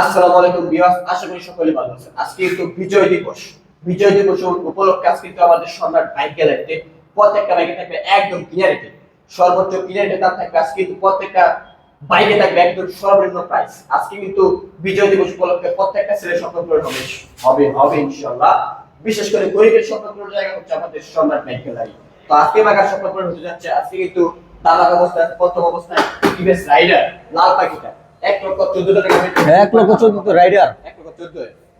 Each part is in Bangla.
আসসালামু আলাইকুম বিয়াস আশা করি সকলে ভালো আছেন। আজকে কিন্তু বিজয় দিবস। বিজয় দিবস উপলক্ষে আজকে আমাদের সম্রাট প্রত্যেকটা বাইকে থাকবে একদম সর্বোচ্চ থাকবে, আজকে কিন্তু প্রত্যেকটা বাইকে থাকবে একদম সর্বনিম্ন প্রাইস আজকে কিন্তু বিজয় দিবস উপলক্ষে প্রত্যেকটা ছেলের স্বপ্ন হবে হবে হবে বিশেষ করে গরিবের স্বপ্ন জায়গা হচ্ছে আমাদের সম্রাট বাইক গ্যালারি তো আজকে বাগার স্বপ্ন পূরণ হতে যাচ্ছে, আজকে কিন্তু অবস্থায়, প্রথম অবস্থায় টিভিএস রাইডার লাল পাখিটা। এক লক্ষ চোদ্দ টাকা এক লক্ষ চোদ্দ রাইডার এক লক্ষ চোদ্দ।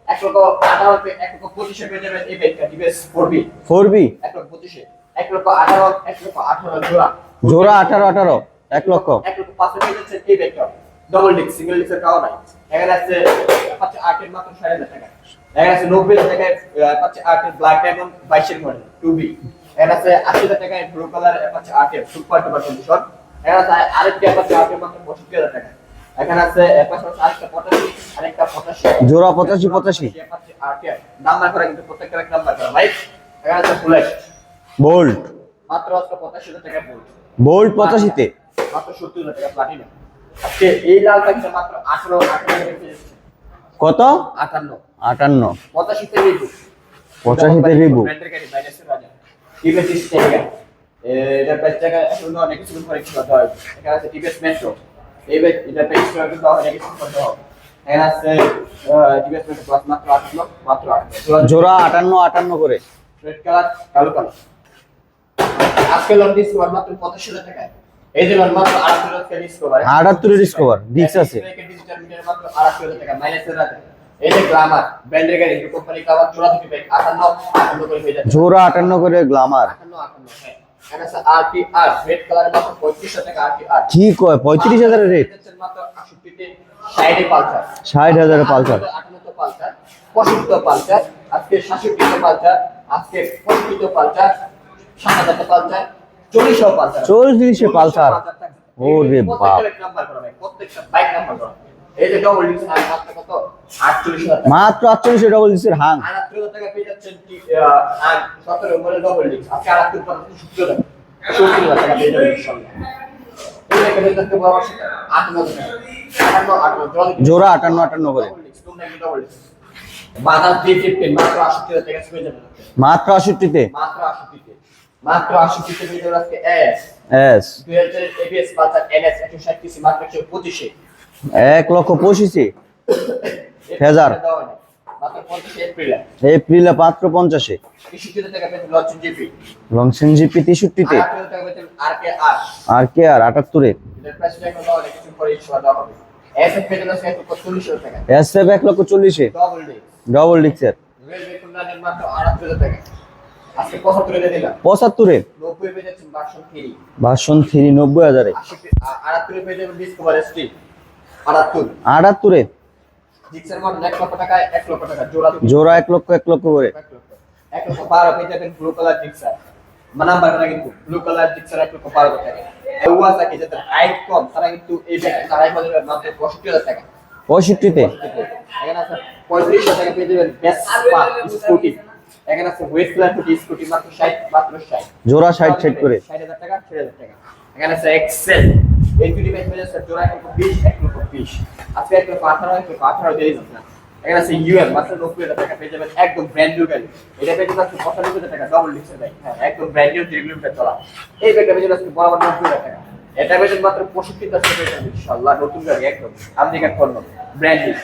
এক লক্ষ আঠারো এক লক্ষ পঁচিশে পেয়ে যাবেন এই বাইকটা TVS four V four V এক লক্ষ পঁচিশে। এক লক্ষ আঠারো এক লক্ষ আঠারো জোড়া। জোড়া আঠারো আঠারো এক লক্ষ। এক লক্ষ পাঁচশো পেয়ে যাচ্ছে এই বাইকটা ডবল সিঙ্গেল ডিস্কের কাও নাই। আছে পাচ্ছে আটের মাত্র ষাট হাজার টাকা। আছে নব্বই হাজার টাকায় পাচ্ছে আটের ব্ল্যাক ডায়মন্ড বাইশের মডেল টু বি এখানে আছে আশি হাজার টাকায় ব্লু কালার পাচ্ছে আটের সুপার টুপার কন্ডিশন এখানে আছে আরেকটা পাচ্ছে আটের মাত্র পঁয়ষট্টি হাজার টাকা। এখানে আছে আরেকটা জোড়া পঁচাশি পঁচাশি। নাম্বার করা কিন্তু প্রত্যেকটা নাম্বার করা রাইট এখানে আছে বুলেট বোল্ট মাত্র আজকে পঁচাশি টাকা পড়ছে বোল্ট পঁচাশিতে? মাত্র সত্তর হাজার টাকা প্লাটিনাম আজকে এই লাল মাত্র আঠারো কত? আটান্ন। আটান্ন। পঁচাশিতে রিভু পঁচাশিতে টাকা। এখন অনেক কিছু করে কিছু করতে হবে এখানে আছে টিভিএস মেট্রো এই বাইক এটার প্রাইস টাকা কিন্তু অনেক করতে হবে। এখানে আছে টিভিএস প্লাস মাত্র আটান্ন মাত্র আটান্ন। জোড়া আটান্ন আটান্ন করে। রেড কালার কালো কালার আজকে লন ডিসকভার মাত্র পঁচাশি হাজার টাকায়। এই যে লন মাত্র আড়াইশো ডিসকভার আটাত্তরের ডিসকভার ডিক্স আছে। ডিজিটাল মিটার মাত্র হাজার টাকা এই যে গ্লামার ব্র্যান্ডের গাড়ি কোম্পানি কাভার দুটি ব্যাগ আটান্ন আটান্ন করে হয়ে জোড়া আটান্ন করে গ্লামার আটান্ন আটান্ন হ্যাঁ। কি কয়? পঁয়ত্রিশ হাজারের রেট ষাট হাজারের পালসার। আটান্নত পালসার। আজকে সাতষট্টিতে পালসার আজকে পঁয়ষট্টিতে পালসার সাত হাজারটা পালসার চল্লিশও পালসার। চল্লিশে পালসার। ওরে বাপ। প্রত্যেকটা বাইক নাম্বার করা এই যে ডবল ডিস্ক আর মাত্র কত। মাত্র ডবল হাং। টাকা পেয়ে যাচ্ছেন আর মডেল ডবল টাকা টাকা যাবেন জোড়া আটান্ন আটান্ন করে। মাত্র যাবেন মাত্র আষট্টিতে মাত্র যাবেন এস এস এবিএস বাজার এনএস একশো ষাট মাত্র একশো পঁচিশে। এক লক্ষ পঁচিশে। হাজার। এপ্রিলে মাত্র পঞ্চাশে। লংসেন জিপি তেষট্টিতে। আর কে আর, আটাত্তরে। এক লক্ষ চল্লিশে। ডিক্সের। পঁচাত্তর। বাসন থ্রি নব্বই হাজারে। আটাত্তরে। জোড়া এক লক্ষ এক লক্ষ করে। এক লক্ষ। বারো পেয়ে যাবেন ব্লু কালার জিক্সার। নাম্বার করা কিন্তু ব্লু কালার জিক্সার এক লক্ষ বারো টাকা ওয়াসাকি যাদের হাইট কম তারা কিন্তু এই ব্যাগ তারাই বলে মাত্র পঁয়ষট্টি হাজার টাকা। পঁয়ষট্টিতে? এখানে আছে পঁয়ত্রিশ টাকা পেয়ে যাবেন ভেসপা স্কুটি এখানে আছে ক্লার স্কুটি মাত্র ষাট মাত্র ষাট। জোড়া ষাট ষাট করে। ষাট হাজার টাকা ষাট হাজার টাকা। এখানে আছে এক্সেল এই দুটি পেয়ে যাচ্ছে জোড়া এক লক্ষ বিশ এক লক্ষ বিশ। আজকে এক লক্ষ আঠারো এক লক্ষ আঠারো দিয়ে দিচ্ছি এখানে আছে ইউএম মাত্র নব্বই হাজার টাকা পেয়ে যাবেন একদম ব্র্যান্ড নিউ গাড়ি এটা পেয়ে যাচ্ছে পঁচানব্বই হাজার টাকা ডবল ডিক্সের বাইক হ্যাঁ একদম ব্র্যান্ড নিউ থ্রি কিলোমিটার চলা। এই ব্যাগটা পেয়ে যাচ্ছে বরাবর নব্বই হাজার টাকা। এটা পেয়ে যাবেন মাত্র পঁয়ষট্টি হাজার টাকা পেয়ে যাবেন ইনশাল্লাহ নতুন গাড়ি একদম। আমেরিকান পণ্য ব্র্যান্ড নিউ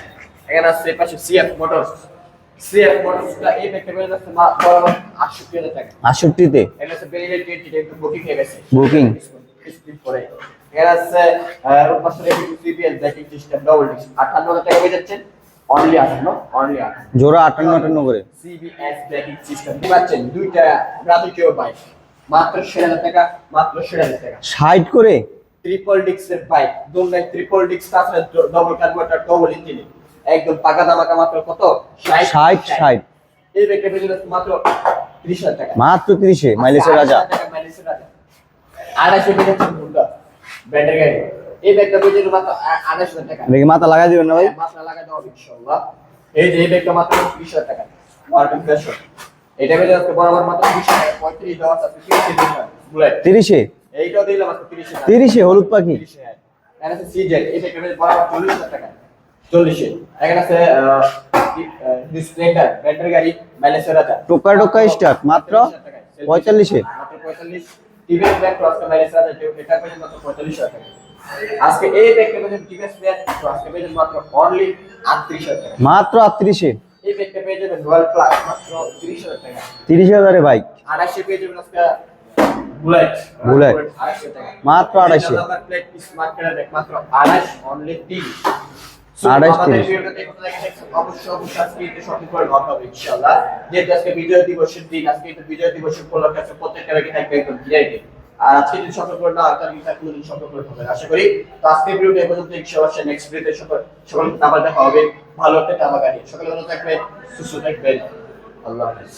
এখানে আছে পাশে সিএফ মোটরস সিএফ মোটরসটা এই ব্যাগটা পেয়ে যাচ্ছে বরাবর আটষট্টি হাজার টাকা। আটষট্টিতে? এটা হচ্ছে বেরিয়ে টোয়েন্টি বুকিং হয়ে গেছে। Booking। স্পিড করে এর আছে CBL braking system double disc আটান্ন হাজার টাকা পেয়ে যাচ্ছেন অনলি আটান্ন অনলি আটান্ন। জোড়া আটান্ন আটান্ন করে। সিবিএস ব্যাকিং সিস্টেম পাচ্ছেন দুইটা রাজকীয় বাইক মাত্র ষাট হাজার টাকা মাত্র ষাট হাজার টাকা। ষাট করে? ট্রিপল ডিস্কের বাইক দোলনায় ট্রিপল ডিস্ক তাছাড়া ডবল কার্বোরেটর ডবল ইঞ্জিন একদম পাকা দামাকা মাত্র কত? এই ব্যাগটা পেয়ে মাত্র ত্রিশ হাজার টাকা। মাত্র তিরিশে মাইলেজের রাজা। মাইলেজের রাজা। আড়াইশো হুন্ডা ব্র্যান্ডের গাড়ি। এই ব্যাগটা যাচ্ছে মাত্র আড়াইশো টাকা। দেখি মাথা লাগাই দিবেন না ভাই? মাত্রা লাগাই দেওয়া হবে ইনশাআল্লাহ। এই যে এই ব্যাগটা মাত্র ত্রিশ হাজার টাকা। এটা পেয়ে যাচ্ছে বরাবর মাত্র বিশ টাকা। পঁয়ত্রিশ দেওয়া আছে তিরিশে বুলেট তিরিশে? এইটাও দিলাম আজকে তিরিশে। টাকা। তিরিশে হলুদ পাখি? হ্যাঁ। এর আছে সিজেড এই ব্যাগটা পেয়ে বরাবর চল্লিশ হাজার টাকা। চল্লিশে। এখানে আছে স্প্লেন্ডার ব্যাটারি গাড়ি মাইলেজের রাজা টোকা টোকা স্টার্ট মাত্র পঁয়তাল্লিশে? মাত্র পঁয়তাল্লিশ। টিভিএস ব্ল্যাক ক্রস মাইলেজ রাজা যে এটা পেয়েছেন মাত্র পঁয়তাল্লিশ হাজার টাকা। আজকে এই ব্যাগটা পেয়েছেন টিভিএস ব্ল্যাক আজকে পেয়েছেন মাত্র অনলি আটত্রিশ হাজার টাকা। মাত্র আটত্রিশে? এই ব্যাগটা পেয়ে যাবেন রয়্যাল প্লাস মাত্র তিরিশ হাজার টাকা। তিরিশ হাজারে বাইক আড়াইশে পেয়ে যাবেন আজকে বুলেট বুলেট। মাত্র আড়াইশো। নাম্বার প্লেট স্মার্ট কার্ড দেখ মাত্র আড়াইশ অনলি তিরিশ। আড়াইশ, তিরিশ। অবশ্যই অবশ্যই আজকে একটু শপিং করে ভালো হবে ইনশাআল্লাহ। যেহেতু আজকে বিজয় দিবসের দিন আজকে বিজয় দিবসের উপলক্ষে আছে প্রত্যেকটা ব্যাগে থাকবে একদম আর আজকে যদি শপিং করে না তাহলে কিন্তু আর কোনোদিন শপিং করে হবে আশা করি তো আজকে ভিডিওটা এই পর্যন্ত ইনশাআল্লাহ নেক্সট ভিডিওতে সকল সকল আবার দেখা হবে। ভালো একটা জামা গাড়ি সকলে ভালো থাকবে সুস্থ থাকবেন। আল্লাহ হাফেজ।